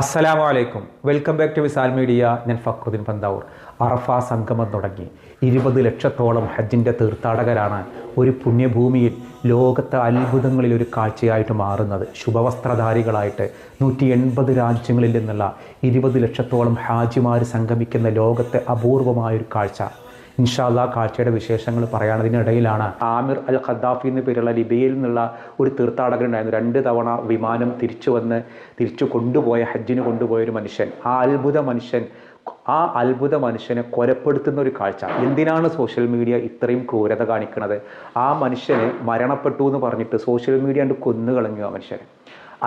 അസ്സലാമു അലൈക്കും. Welcome back to Visal media. ഞാൻ ഫക്രുദ്ദീൻ പന്താവൂർ. അറഫ സംഗമം തുടങ്ങി. ഇരുപത് ലക്ഷത്തോളം ഹജ്ജിന്റെ തീർത്ഥാടകരാണ് ഒരു പുണ്യഭൂമിയിൽ ലോകത്തെ അത്ഭുതങ്ങളിൽ ഒരു കാഴ്ചയായിട്ട് മാറുന്നത്. ശുഭവസ്ത്രധാരികളായിട്ട് നൂറ്റി എൺപത് രാജ്യങ്ങളിൽ നിന്നുള്ള ഇരുപത് ലക്ഷത്തോളം ഹാജിമാർ സംഗമിക്കുന്ന ലോകത്തെ അപൂർവമായൊരു കാഴ്ച. ഇൻഷാല്ലാ കാഴ്ചയുടെ വിശേഷങ്ങൾ പറയുന്നതിനിടയിലാണ് ആമിർ അൽ ഖദ്ദാഫി എന്ന് പേരുള്ള ലിബിയയിൽ നിന്നുള്ള ഒരു തീർത്ഥാടകൻ ഉണ്ടായിരുന്നു രണ്ട് തവണ വിമാനം തിരിച്ചു വന്ന് തിരിച്ചു കൊണ്ടുപോയ ഹജ്ജിന് കൊണ്ടുപോയ ഒരു മനുഷ്യൻ. ആ അത്ഭുത മനുഷ്യൻ ആ അത്ഭുത മനുഷ്യനെ കൊലപ്പെടുത്തുന്ന ഒരു കാഴ്ച. എന്തിനാണ് സോഷ്യൽ മീഡിയ ഇത്രയും ക്രൂരത കാണിക്കുന്നത് ആ മനുഷ്യനെ മരണപ്പെട്ടു എന്ന് പറഞ്ഞിട്ട് സോഷ്യൽ മീഡിയ കണ്ട് കൊന്നുകളഞ്ഞു ആ മനുഷ്യനെ.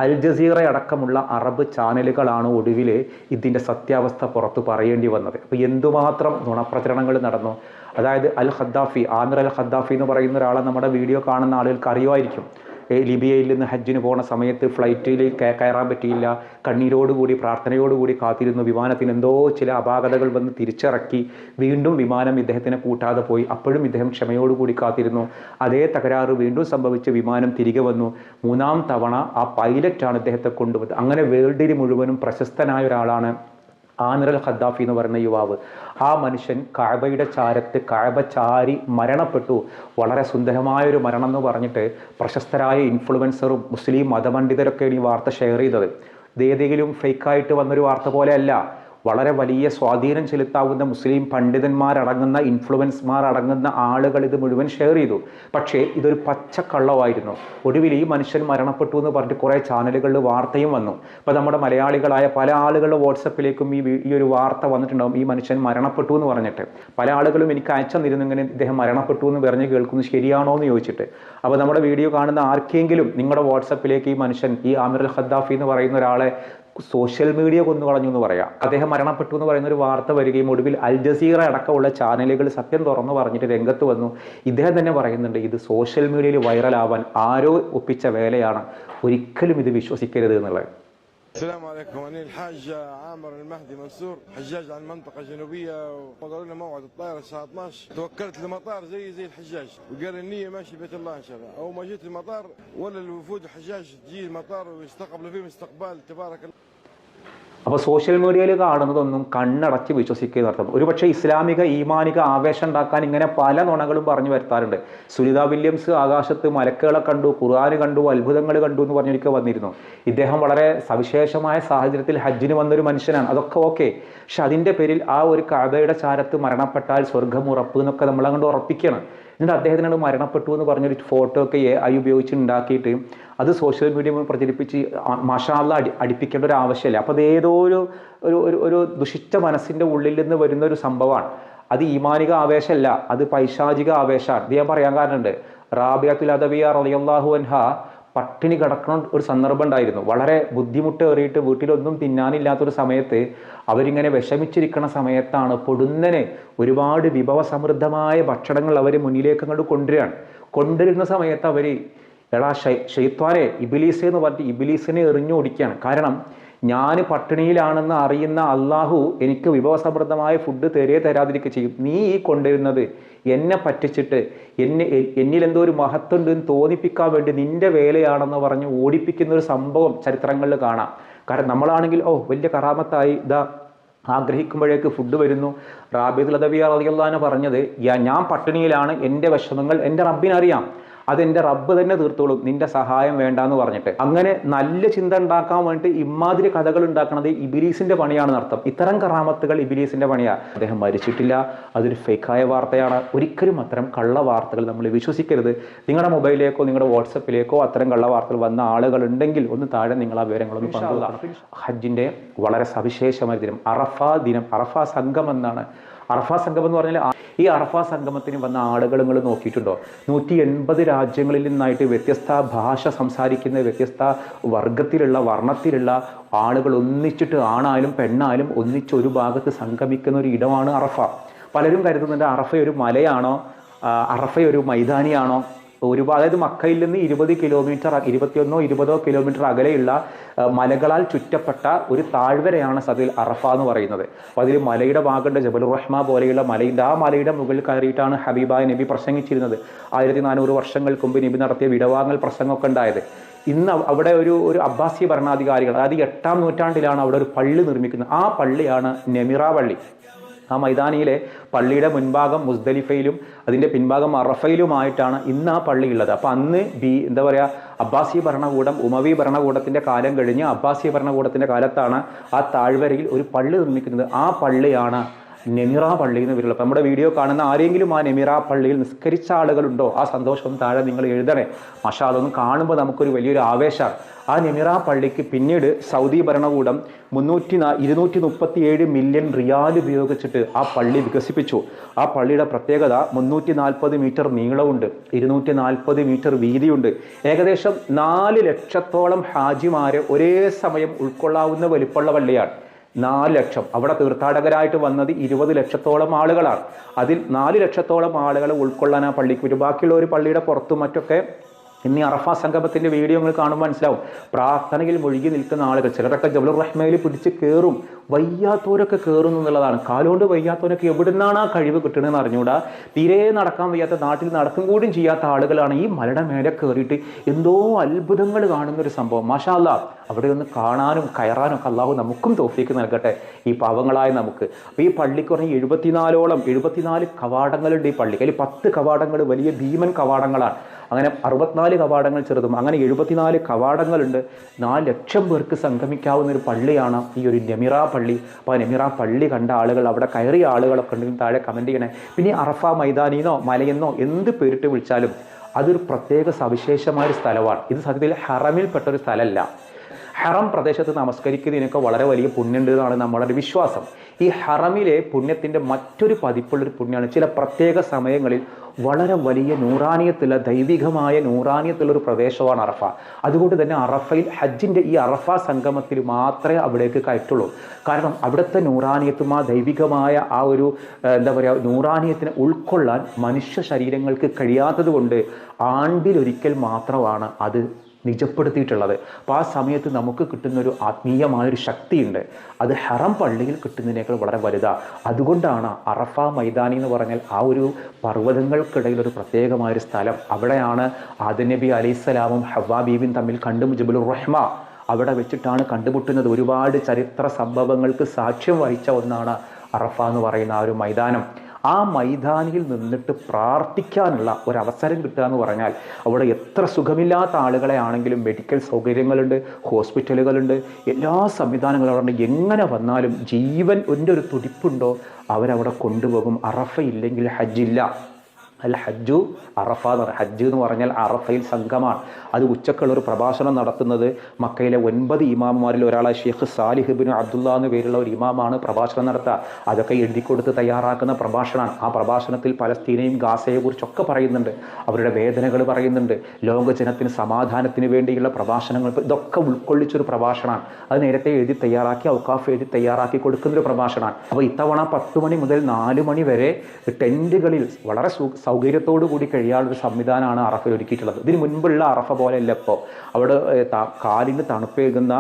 അൽ ജസീറ അടക്കമുള്ള അറബ് ചാനലുകളാണ് ഒടുവിൽ ഇതിന്റെ സത്യാവസ്ഥ പുറത്തു പറയേണ്ടി വന്നത്. അപ്പോൾ എന്തുമാത്രം നുണപ്രചരണങ്ങൾ നടന്നു? അതായത് Al Gaddafi Amir Al Gaddafi എന്ന് പറയുന്ന ഒരാളെ നമ്മുടെ വീഡിയോ കാണുന്ന ആളുകൾക്ക് അറിയുമായിരിക്കും. ലിബിയയിൽ നിന്ന് ഹജ്ജിന് പോണ സമയത്ത് ഫ്ലൈറ്റിൽ കയ- കയറാൻ പറ്റിയില്ല. കണ്ണീരോടുകൂടി പ്രാർത്ഥനയോടുകൂടി കാത്തിരുന്നു. വിമാനത്തിന് എന്തോ ചില അപാകതകൾ വന്ന് തിരിച്ചിറക്കി. വീണ്ടും വിമാനം ഇദ്ദേഹത്തിനെ കൂട്ടാതെ പോയി. അപ്പോഴും ഇദ്ദേഹം ക്ഷമയോടുകൂടി കാത്തിരുന്നു. അതേ തകരാറ് വീണ്ടും സംഭവിച്ച് വിമാനം തിരികെ വന്നു. മൂന്നാം തവണ ആ പൈലറ്റാണ് ഇദ്ദേഹത്തെ കൊണ്ടുവന്നത്. അങ്ങനെ വേൾഡിൽ മുഴുവനും പ്രശസ്തനായ ഒരാളാണ്. ആമിർ അൽ ഖദ്ദാഫി എന്ന് പറയുന്ന യുവാവ്. ആ മനുഷ്യൻ കഴബയുടെ ചാരത്ത് കഴബ ചാരി മരണപ്പെട്ടു. വളരെ സുന്ദരമായ ഒരു മരണം എന്ന് പറഞ്ഞിട്ട് പ്രശസ്തരായ ഇൻഫ്ലുവൻസറും മുസ്ലിം മതപണ്ഡിതരൊക്കെയാണ് ഈ വാർത്ത ഷെയർ ചെയ്തത്. ഇത് ഏതെങ്കിലും ഫേക്കായിട്ട് വന്നൊരു വാർത്ത പോലെയല്ല. വളരെ വലിയ സ്വാധീനം ചെലുത്താവുന്ന മുസ്ലിം പണ്ഡിതന്മാരടങ്ങുന്ന ഇൻഫ്ലുവൻസ്മാർ അടങ്ങുന്ന ആളുകൾ ഇത് മുഴുവൻ ഷെയർ ചെയ്തു. പക്ഷേ ഇതൊരു പച്ചക്കള്ളമായിരുന്നു. ഒടുവിൽ ഈ മനുഷ്യൻ മരണപ്പെട്ടു എന്ന് പറഞ്ഞിട്ട് കുറേ ചാനലുകളിൽ വാർത്തയും വന്നു. ഇപ്പോൾ നമ്മുടെ മലയാളികളായ പല ആളുകളുടെ വാട്സപ്പിലേക്കും ഈ ഈ ഒരു വാർത്ത വന്നിട്ടുണ്ടാവും ഈ മനുഷ്യൻ മരണപ്പെട്ടു എന്ന് പറഞ്ഞിട്ട്. പല ആളുകളും എനിക്ക് അയച്ചു തന്നിരുന്നു ഇങ്ങനെ ഇദ്ദേഹം മരണപ്പെട്ടു എന്ന് പറഞ്ഞ് കേൾക്കുന്നത് ശരിയാണോ എന്ന് ചോദിച്ചിട്ട്. അപ്പോൾ നമ്മുടെ വീഡിയോ കാണുന്ന ആർക്കെങ്കിലും നിങ്ങളുടെ വാട്സപ്പിലേക്ക് ഈ മനുഷ്യൻ ഈ ആമിർ ഖദ്ദാഫി എന്ന് പറയുന്ന ഒരാളെ സോഷ്യൽ മീഡിയ കൊന്നു കളഞ്ഞു എന്ന് പറയാം. അദ്ദേഹം മരണപ്പെട്ടു എന്ന് പറയുന്ന ഒരു വാർത്ത വരികയും ഒടുവിൽ അൽ ജസീറ അടക്കമുള്ള ചാനലുകൾ സത്യം തുറന്നു പറഞ്ഞിട്ട് രംഗത്ത് വന്നു. ഇദ്ദേഹം തന്നെ പറയുന്നുണ്ട് ഇത് സോഷ്യൽ മീഡിയയിൽ വൈറലാവാൻ ആരോ ഒപ്പിച്ച വേലയാണ്. ഒരിക്കലും ഇത് വിശ്വസിക്കരുത് എന്നുള്ളത്. السلام عليكم. أنا الحاج عامر المهدي منصور حجاج عن المنطقة الجنوبيه وقالوا لنا موعد الطائرة الساعة 12 توكلت لمطار زي زي الحجاج وقال النية ماشي بيت الله إن شاء الله. أول ما جيت المطار ولا الوفود الحجاج تجي المطار ويستقبلوا فيهم استقبال تبارك الله. അപ്പോൾ സോഷ്യൽ മീഡിയയിൽ കാണുന്നതൊന്നും കണ്ണടച്ച് വിശ്വസിക്കുക നടത്തും ഒരുപക്ഷെ ഇസ്ലാമിക ഈമാനിക ആവേശം ഉണ്ടാക്കാൻ ഇങ്ങനെ പല നുണകളും പറഞ്ഞു വരുത്താറുണ്ട്. സുനിത വില്യംസ് ആകാശത്ത് മലക്കുകളെ കണ്ടു ഖുർആൻ കണ്ടു അത്ഭുതങ്ങൾ കണ്ടു എന്ന് പറഞ്ഞൊരിക്കൽ വന്നിരുന്നു. ഇദ്ദേഹം വളരെ സവിശേഷമായ സാഹചര്യത്തിൽ ഹജ്ജിന് വന്നൊരു മനുഷ്യനാണ്. അതൊക്കെ ഓക്കെ പക്ഷെ അതിന്റെ പേരിൽ ആ ഒരു കഥയുടെ ചാരത്ത് മരണപ്പെട്ടാൽ സ്വർഗം ഉറപ്പ് എന്നൊക്കെ നമ്മൾ അങ്ങോട്ട് ഉറപ്പിക്കണം എന്നിട്ട് അദ്ദേഹത്തിനോട് മരണപ്പെട്ടു എന്ന് പറഞ്ഞൊരു ഫോട്ടോ ഒക്കെ എ ഐ ഉപയോഗിച്ച് ഉണ്ടാക്കിയിട്ട് അത് സോഷ്യൽ മീഡിയ പ്രചരിപ്പിച്ച് മഷാല അടി അടിപ്പിക്കേണ്ട ഒരു ആവശ്യമില്ല. അപ്പോൾ അത് ഏതോ ഒരു ഒരു ഒരു ഒരു ദുഷിച്ച മനസ്സിന്റെ ഉള്ളിൽ നിന്ന് വരുന്ന ഒരു സംഭവമാണ്. അത് ഈമാനിക ആവേശമല്ല അത് പൈശാചിക ആവേശമാണ്. ഇത് ഞാൻ പറയാൻ കാരണമുണ്ട്. റാബിയത്തുൽ അദബിയ റളിയല്ലാഹു അൻഹ പട്ടിണി കിടക്കണ ഒരു സന്ദർഭം ഉണ്ടായിരുന്നു. വളരെ ബുദ്ധിമുട്ട് ഏറിയിട്ട് വീട്ടിലൊന്നും തിന്നാനില്ലാത്തൊരു സമയത്ത് അവരിങ്ങനെ വിഷമിച്ചിരിക്കുന്ന സമയത്താണ് പൊടുന്നനെ ഒരുപാട് വിഭവസമൃദ്ധമായ ഭക്ഷണങ്ങൾ അവർ മുന്നിലേക്ക് അങ്ങോട്ട് കൊണ്ടുവരികയാണ്. കൊണ്ടുവരുന്ന സമയത്ത് അവർ എടാ ഷെയ്ത്വാനെ ഇബിലീസ് എന്ന് പറഞ്ഞിട്ട് ഇബിലീസിനെ എറിഞ്ഞു ഓടിക്കുകയാണ്. കാരണം ഞാൻ പട്ടിണിയിലാണെന്ന് അറിയുന്ന അള്ളാഹു എനിക്ക് വിഭവസമൃദ്ധമായ ഫുഡ് തരേ തരാതിരിക്കുക ചെയ്യും. നീ ഈ കൊണ്ടുവരുന്നത് എന്നെ പറ്റിച്ചിട്ട് എന്നെ എ- എന്നിൽ എന്തോ ഒരു മഹത്വമുണ്ട് എന്ന് തോന്നിപ്പിക്കാൻ വേണ്ടി നിന്റെ വേലയാണെന്ന് പറഞ്ഞ് ഓടിപ്പിക്കുന്ന ഒരു സംഭവം ചരിത്രങ്ങളിൽ കാണാം. കാരണം നമ്മളാണെങ്കിൽ ഓ വലിയ കറാമത്തായി ഇതാ ആഗ്രഹിക്കുമ്പോഴേക്ക് ഫുഡ് വരുന്നു. റാബിദ് ലതവിയ റളിയല്ലാഹു പറഞ്ഞത് ഞാൻ പട്ടിണിയിലാണ് എന്റെ വിഷമങ്ങൾ എന്റെ റബ്ബിനറിയാം. അതെന്റെ റബ്ബ് തന്നെ തീർത്തോളും നിന്റെ സഹായം വേണ്ട എന്ന് പറഞ്ഞിട്ട്. അങ്ങനെ നല്ല ചിന്ത ഉണ്ടാക്കാൻ വേണ്ടിയിട്ട് ഇമാതിരി കഥകൾ ഉണ്ടാക്കുന്നത് ഇബിലീസിന്റെ പണിയാണ് നടത്തം ഇത്തരം കറാമത്തുകൾ ഇബിലീസിന്റെ പണിയാണ് അദ്ദേഹം മരിച്ചിട്ടില്ല. അതൊരു ഫേക്കായ വാർത്തയാണ്. ഒരിക്കലും അത്തരം കള്ള വാർത്തകൾ നമ്മൾ വിശ്വസിക്കരുത്. നിങ്ങളുടെ മൊബൈലിലേക്കോ നിങ്ങളുടെ വാട്സപ്പിലേക്കോ അത്തരം കള്ള വാർത്തകൾ വന്ന ആളുകൾ ഉണ്ടെങ്കിൽ ഒന്ന് താഴെ നിങ്ങൾ ആ വിവരങ്ങളൊന്ന് പങ്കുവെക്കണം. ഹജ്ജിന്റെ വളരെ സവിശേഷമായ ദിനം. അറഫ ദിനം. അറഫ സംഘം എന്നാണ് അറഫ സംഗമം എന്ന് പറഞ്ഞാൽ ഈ അറഫ സംഗമത്തിന് വന്ന ആളുകൾ നിങ്ങൾ നോക്കിയിട്ടുണ്ടോ? നൂറ്റി എൺപത് രാജ്യങ്ങളിൽ നിന്നായിട്ട് വ്യത്യസ്ത ഭാഷ സംസാരിക്കുന്ന വ്യത്യസ്ത വർഗത്തിലുള്ള വർണത്തിലുള്ള ആളുകൾ ഒന്നിച്ചിട്ട് ആണായാലും പെണ്ണായാലും ഒന്നിച്ച് ഒരു ഭാഗത്ത് സംഗമിക്കുന്ന ഒരു ഇടമാണ് അറഫ. പലരും കരുതുന്നുണ്ട് അറഫ ഒരു മലയാണോ? അറഫ ഒരു മൈതാനിയാണോ? ഒരു അതായത് മക്കയിൽ നിന്ന് ഇരുപത് കിലോമീറ്റർ ഇരുപത്തിയൊന്നോ ഇരുപതോ കിലോമീറ്റർ അകലെയുള്ള മലകളാൽ ചുറ്റപ്പെട്ട ഒരു താഴ്വരയാണ് സതിൽ അറഫ എന്ന് പറയുന്നത്. അപ്പോൾ അതിൽ മലയുടെ ഭാഗമുണ്ട് ജബൽ റഹ്മ പോലെയുള്ള മലയുടെ ആ മലയുടെ മുകളിൽ കയറിയിട്ടാണ് ഹബീബായ നബി പ്രസംഗിച്ചിരുന്നത്. ആയിരത്തി നാനൂറ് വർഷങ്ങൾക്ക് മുമ്പ് നബി നടത്തിയ വിടവാങ്ങൽ പ്രസംഗമൊക്കെ ഉണ്ടായത്. ഇന്ന് അവിടെ ഒരു ഒരു അബ്ബാസി ഭരണാധികാരികൾ അതായത് എട്ടാം നൂറ്റാണ്ടിലാണ് അവിടെ ഒരു പള്ളി നിർമ്മിക്കുന്നത്. ആ പള്ളിയാണ് നെമിറ പള്ളി. ആ മൈതാനിയിലെ പള്ളിയുടെ മുൻഭാഗം മുസ്ദലിഫയിലും അതിന്റെ പിൻഭാഗം അറഫയിലുമായിട്ടാണ് ഇന്ന് ആ പള്ളി ഉള്ളത്. അപ്പം അന്ന് ബി എന്താ പറയുക അബ്ബാസി ഭരണകൂടം ഉമവി ഭരണകൂടത്തിന്റെ കാലം കഴിഞ്ഞ് അബ്ബാസി ഭരണകൂടത്തിന്റെ കാലത്താണ് ആ താഴ്വരയിൽ ഒരു പള്ളി നിർമ്മിക്കുന്നത്. ആ പള്ളിയാണ് നെമിറ പള്ളിയിൽ നിന്ന് അപ്പം നമ്മുടെ വീഡിയോ കാണുന്ന ആരെങ്കിലും ആ നെമിറ പള്ളിയിൽ നിസ്കരിച്ച ആളുകളുണ്ടോ? ആ സന്തോഷം താഴെ നിങ്ങൾ എഴുതണേ. മഷാ അതൊന്നും കാണുമ്പോൾ നമുക്കൊരു വലിയൊരു ആവേശമാണ്. ആ നെമിറ പള്ളിക്ക് പിന്നീട് സൗദി ഭരണകൂടം മുന്നൂറ്റി ഇരുന്നൂറ്റി മുപ്പത്തി ഏഴ് മില്യൺ റിയാൽ ഉപയോഗിച്ചിട്ട് ആ പള്ളി വികസിപ്പിച്ചു. ആ പള്ളിയുടെ പ്രത്യേകത മുന്നൂറ്റി നാൽപ്പത് മീറ്റർ നീളമുണ്ട് ഇരുന്നൂറ്റി നാൽപ്പത് മീറ്റർ വീതിയുണ്ട്. ഏകദേശം നാല് ലക്ഷത്തോളം ഹാജിമാരെ ഒരേ സമയം ഉൾക്കൊള്ളാവുന്ന വലിപ്പമുള്ള പള്ളിയാണ്. നാല് ലക്ഷം. അവിടെ തീർത്ഥാടകരായിട്ട് വന്നത് ഇരുപത് ലക്ഷത്തോളം ആളുകളാണ്. അതിൽ നാല് ലക്ഷത്തോളം ആളുകളെ ഉൾക്കൊള്ളാൻ ആ പള്ളിക്ക് പറ്റും ബാക്കിയുള്ള ഒരു പള്ളിയുടെ പുറത്തും മറ്റൊക്കെ ഇന്ന് അറഫ സംഗമത്തിന്റെ വീഡിയോ നിങ്ങൾ കാണുമ്പോൾ മനസ്സിലാവും. പ്രാർത്ഥനയിൽ മുഴുകി നിൽക്കുന്ന ആളുകൾ ചിലരൊക്കെ ജബലുർ റഹ്മയിൽ പിടിച്ച് കയറും വയ്യാത്തവരൊക്കെ കയറുന്നു എന്നുള്ളതാണ്. കാലുകൊണ്ട് വയ്യാത്തവരൊക്കെ എവിടുന്നാണ് ആ കഴിവ് കിട്ടണമെന്ന് അറിഞ്ഞുകൂടാ? തീരെ നടക്കാൻ വയ്യാത്ത നാട്ടിൽ നടക്കും കൂടിയും ചെയ്യാത്ത ആളുകളാണ് ഈ മലയുടെ മേലെ കയറിയിട്ട് എന്തോ അത്ഭുതങ്ങൾ കാണുന്ന ഒരു സംഭവം. മാഷാ അല്ലാ അവിടെ ഒന്ന് കാണാനും കയറാനും ഒക്കെ അള്ളാഹു നമുക്കും തോഫിക്ക് നൽകട്ടെ. ഈ പാവങ്ങളായ നമുക്ക്. അപ്പോൾ ഈ പള്ളിക്ക് പറഞ്ഞാൽ എഴുപത്തിനാലോളം എഴുപത്തിനാല് കവാടങ്ങളുണ്ട് ഈ പള്ളി അതിൽ പത്ത് കവാടങ്ങൾ വലിയ ഭീമൻ കവാടങ്ങളാണ്. അങ്ങനെ അറുപത്തിനാല് കവാടങ്ങൾ ചെറുതും അങ്ങനെ എഴുപത്തിനാല് കവാടങ്ങളുണ്ട്. നാല് ലക്ഷം പേർക്ക് സംഗമിക്കാവുന്ന ഒരു പള്ളിയാണ് ഈ ഒരു നെമിറ പള്ളി. അപ്പോൾ നെമിറ പള്ളി കണ്ട ആളുകൾ അവിടെ കയറിയ ആളുകളൊക്കെ ഉണ്ടെങ്കിൽ താഴെ കമന്റ് ചെയ്യണേ. പിന്നെ അറഫ മൈതാനിന്നോ മലയെന്നോ എന്ത് പേരിട്ട് വിളിച്ചാലും അതൊരു പ്രത്യേക സവിശേഷമായ ഒരു സ്ഥലമാണ്. ഇത് സത്യത്തിൽ ഹറമിൽപ്പെട്ട ഒരു സ്ഥലമല്ല. ഹറം പ്രദേശത്ത് നമസ്കരിക്കുന്നതിനൊക്കെ വളരെ വലിയ പുണ്യമുണ്ട് എന്നാണ് നമ്മുടെ ഒരു വിശ്വാസം. ഈ ഹറമിലെ പുണ്യത്തിന്റെ മറ്റൊരു പതിപ്പുള്ളൊരു പുണ്യമാണ് ചില പ്രത്യേക സമയങ്ങളിൽ വളരെ വലിയ നൂറാനിയത്തുള്ള ദൈവികമായ നൂറാനിയത്തുള്ള ഒരു പ്രദേശമാണ് അറഫ. അതുകൊണ്ട് തന്നെ അറഫയിൽ ഹജ്ജിന്റെ ഈ അറഫ സംഗമത്തിൽ മാത്രമേ അവിടേക്ക് കയറ്റുള്ളൂ കാരണം അവിടുത്തെ നൂറാനിയത്തും ആ ദൈവികമായ ആ ഒരു എന്താ പറയുക നൂറാനിയത്തിനെ ഉൾക്കൊള്ളാൻ മനുഷ്യ ശരീരങ്ങൾക്ക് കഴിയാത്തത് കൊണ്ട് ആണ്ടിലൊരിക്കൽ മാത്രമാണ് അത് നിജപ്പെടുത്തിയിട്ടുള്ളത്. അപ്പോൾ ആ സമയത്ത് നമുക്ക് കിട്ടുന്നൊരു ആത്മീയമായൊരു ശക്തിയുണ്ട്. അത് ഹറം പള്ളിയിൽ കിട്ടുന്നതിനേക്കാൾ വളരെ വലുതാണ് അതുകൊണ്ടാണ് അറഫ മൈതാനി എന്ന് പറഞ്ഞാൽ ആ ഒരു പർവതങ്ങൾക്കിടയിൽ ഒരു പ്രത്യേകമായൊരു സ്ഥലം. അവിടെയാണ് ആദനബി അലൈഹിസ്സലാമും ഹവാ ബീബിൻ തമ്മിൽ കണ്ടും ജബുലുർ റഹ്മ. അവിടെ വെച്ചിട്ടാണ് കണ്ടുമുട്ടുന്നത്. ഒരുപാട് ചരിത്ര സംഭവങ്ങൾക്ക് സാക്ഷ്യം വഹിച്ച ഒന്നാണ് അറഫ എന്ന് പറയുന്ന ആ ഒരു മൈതാനം. ആ മൈതാനിയിൽ നിന്നിട്ട് പ്രാർത്ഥിക്കാനുള്ള ഒരു അവസരം കിട്ടുക എന്ന് പറഞ്ഞാൽ അവിടെ എത്ര സുഖമില്ലാത്ത ആളുകളെ ആണെങ്കിലും മെഡിക്കൽ സൗകര്യങ്ങളുണ്ട് ഹോസ്പിറ്റലുകളുണ്ട് എല്ലാ സംവിധാനങ്ങളും അവിടെ എങ്ങനെ വന്നാലും ജീവൻ എന്റെ ഒരു തുടിപ്പുണ്ടോ? അവരവിടെ കൊണ്ടുപോകും. അറഫയില്ലെങ്കിൽ ഹജ്ജില്ല. അൽ ഹജ്ജു അറഫ എന്ന് പറയും. ഹജ്ജ് എന്ന് പറഞ്ഞാൽ അറഫയിൽ സംഘമാണ്. അത് ഉച്ചക്കുള്ള ഒരു പ്രഭാഷണം നടത്തുന്നത് മക്കയിലെ ഒൻപത് ഇമാമുമാരിൽ ഒരാളായ ഷെയ്ഖ് സാലിഹിബിന് അബ്ദുള്ള എന്ന പേരുള്ള ഒരു ഇമാമാണ് പ്രഭാഷണം നടത്തുക. അതൊക്കെ എഴുതി കൊടുത്ത് തയ്യാറാക്കുന്ന പ്രഭാഷണമാണ്. ആ പ്രഭാഷണത്തിൽ പലസ്തീനെയും ഗാസയെ കുറിച്ചൊക്കെ പറയുന്നുണ്ട്. അവരുടെ വേദനകൾ പറയുന്നുണ്ട്. ലോകജനത്തിന് സമാധാനത്തിന് വേണ്ടിയുള്ള പ്രഭാഷണങ്ങൾ ഇതൊക്കെ ഉൾക്കൊള്ളിച്ചൊരു പ്രഭാഷണമാണ്. അത് നേരത്തെ എഴുതി തയ്യാറാക്കി ഔക്കാഫ് എഴുതി തയ്യാറാക്കി കൊടുക്കുന്നൊരു പ്രഭാഷണമാണ്. അപ്പോൾ ഇത്തവണ പത്ത് മണി മുതൽ നാല് മണി വരെ ടെന്റുകളിൽ വളരെ സു സൗകര്യത്തോടു കൂടി കഴിയാനുള്ള സംവിധാനമാണ് അറഫയിൽ ഒരുക്കിയിട്ടുള്ളത്. ഇതിന് മുൻപുള്ള അറഫ പോലെയല്ല ഇപ്പോൾ അവിടെ കാലിന് തണുപ്പേകുന്ന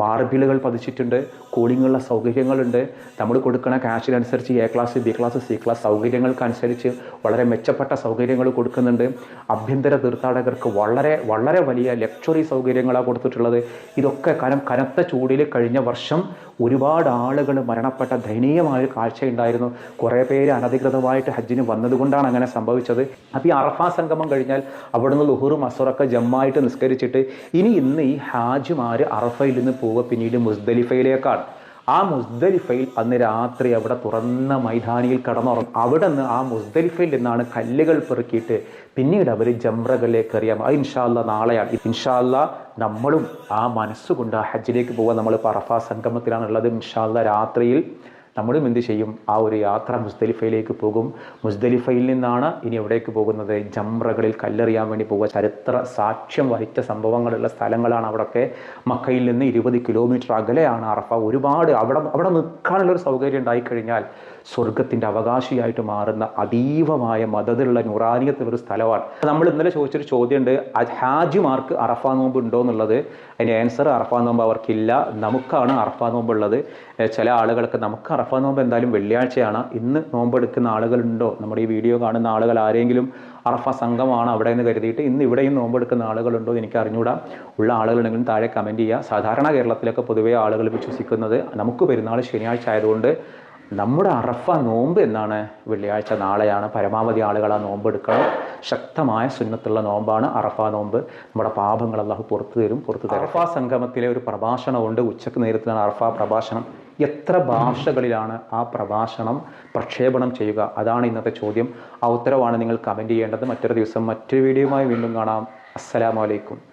മാർബിളുകൾ പതിച്ചിട്ടുണ്ട് കൂളിങ്ങുള്ള സൗകര്യങ്ങളുണ്ട്. നമ്മൾ കൊടുക്കുന്ന ക്യാഷിനനുസരിച്ച് A class B class C class സൗകര്യങ്ങൾക്കനുസരിച്ച് വളരെ മെച്ചപ്പെട്ട സൗകര്യങ്ങൾ കൊടുക്കുന്നുണ്ട്. ആഭ്യന്തര തീർത്ഥാടകർക്ക് വളരെ വളരെ വലിയ ലക്ഷറി സൗകര്യങ്ങളാണ് കൊടുത്തിട്ടുള്ളത്. ഇതൊക്കെ കനം കനത്ത ചൂടിൽ കഴിഞ്ഞ വർഷം ഒരുപാട് ആളുകൾ മരണപ്പെട്ട ദയനീയമായൊരു കാഴ്ചയുണ്ടായിരുന്നു. കുറേ പേര് അനധികൃതമായിട്ട് ഹജ്ജിന് വന്നതുകൊണ്ടാണ് അങ്ങനെ സംഭവിച്ചത്. അപ്പോൾ ഈ അറഫ സംഗമം കഴിഞ്ഞാൽ അവിടുന്ന് ലുഹുറും അസുറൊക്കെ ജമ്മായിട്ട് നിസ്കരിച്ചിട്ട് ഇനി ഇന്ന് ഈ ഹാജിമാർ അറഫയിൽ നിന്ന് പോവുക പിന്നീട് മുസ്ദലിഫയിലേക്കാണ് ആ മുസ്ദലിഫയിൽ അന്ന് രാത്രി അവിടെ തുറന്ന മൈതാനിയിൽ കടന്നുറങ്ങും. അവിടെ നിന്ന് ആ മുസ്ദലിഫയിൽ നിന്നാണ് കല്ലുകൾ പെറുക്കിയിട്ട് പിന്നീട് അവർ ജംറകളിലേക്ക് എറിയാം അത് ഇൻഷാല്ല നാളെയാണ്. ഇൻഷാല്ല നമ്മളും ആ മനസ്സുകൊണ്ട് ആ ഹജ്ജിലേക്ക് പോകാൻ നമ്മൾ പറഫ സംഗമത്തിലാണുള്ളത്. ഇൻഷാല്ല രാത്രിയിൽ നമ്മളും എന്ത് ചെയ്യും? ആ ഒരു യാത്ര മുസ്ദലിഫയിലേക്ക് പോകും. മുസ്ദലിഫയിൽ നിന്നാണ് ഇനി എവിടേക്ക് പോകുന്നത്? ജംറകളിൽ കല്ലെറിയാൻ വേണ്ടി പോകുക. ചരിത്ര സാക്ഷ്യം വഹിച്ച സംഭവങ്ങളുള്ള സ്ഥലങ്ങളാണ് അവിടെയൊക്കെ മക്കയിൽ നിന്ന് ഇരുപത് കിലോമീറ്റർ അകലെയാണ് അറഫ. ഒരുപാട് അവിടെ അവിടെ നിൽക്കാനുള്ള ഒരു സൗകര്യം ഉണ്ടായിക്കഴിഞ്ഞാൽ സ്വർഗത്തിന്റെ അവകാശിയായിട്ട് മാറുന്ന അതീവമായ മതത്തിലുള്ള നുറാനിയത്തിലൊരു സ്ഥലമാണ്. നമ്മൾ ഇന്നലെ ചോദിച്ചൊരു ചോദ്യമുണ്ട്. ഹാജിമാർക്ക് അറഫ നോമ്പ് ഉണ്ടോ എന്നുള്ളത്? അതിന്റെ ആൻസർ അറഫ നോമ്പ് അവർക്കില്ല. നമുക്കാണ് അറഫ നോമ്പ് ഉള്ളത് ചില ആളുകൾക്ക് നമുക്ക് അറഫ നോമ്പ് എന്തായാലും വെള്ളിയാഴ്ചയാണ്. ഇന്ന് നോമ്പെടുക്കുന്ന ആളുകളുണ്ടോ? നമ്മുടെ ഈ വീഡിയോ കാണുന്ന ആളുകൾ ആരെങ്കിലും അറഫ സംഘമാണ് അവിടെ എന്ന് കരുതിയിട്ട് ഇന്ന് ഇവിടെയും നോമ്പെടുക്കുന്ന ആളുകളുണ്ടോ എന്ന് എനിക്ക് അറിഞ്ഞൂടാ ഉള്ള ആളുകളുണ്ടെങ്കിലും താഴെ കമന്റ് ചെയ്യുക. സാധാരണ കേരളത്തിലൊക്കെ പൊതുവേ ആളുകൾ വിശ്വസിക്കുന്നത് നമുക്ക് പെരുന്നാൾ ശനിയാഴ്ച ആയതുകൊണ്ട് നമ്മുടെ അറഫ നോമ്പ് എന്നാണ് വെള്ളിയാഴ്ച നാളെയാണ്. പരമാവധി ആളുകൾ ആ നോമ്പ് എടുക്കണം. ശക്തമായ സുന്നത്തുള്ള നോമ്പാണ് അറഫ നോമ്പ്. നമ്മുടെ പാപങ്ങൾ അള്ളാഹു പുറത്തു തരും പുറത്തു തരും അറഫ സംഗമത്തിലെ ഒരു പ്രഭാഷണമുണ്ട്. ഉച്ചയ്ക്ക് നേരത്തിലാണ് അറഫ പ്രഭാഷണം. എത്ര ഭാഷകളിലാണ് ആ പ്രഭാഷണം പ്രക്ഷേപണം ചെയ്യുക? അതാണ് ഇന്നത്തെ ചോദ്യം. ആ ഉത്തരവാണ് നിങ്ങൾ കമന്റ് ചെയ്യേണ്ടത്. മറ്റൊരു ദിവസം മറ്റൊരു വീഡിയോയുമായി വീണ്ടും കാണാം. അസ്സലാമലൈക്കും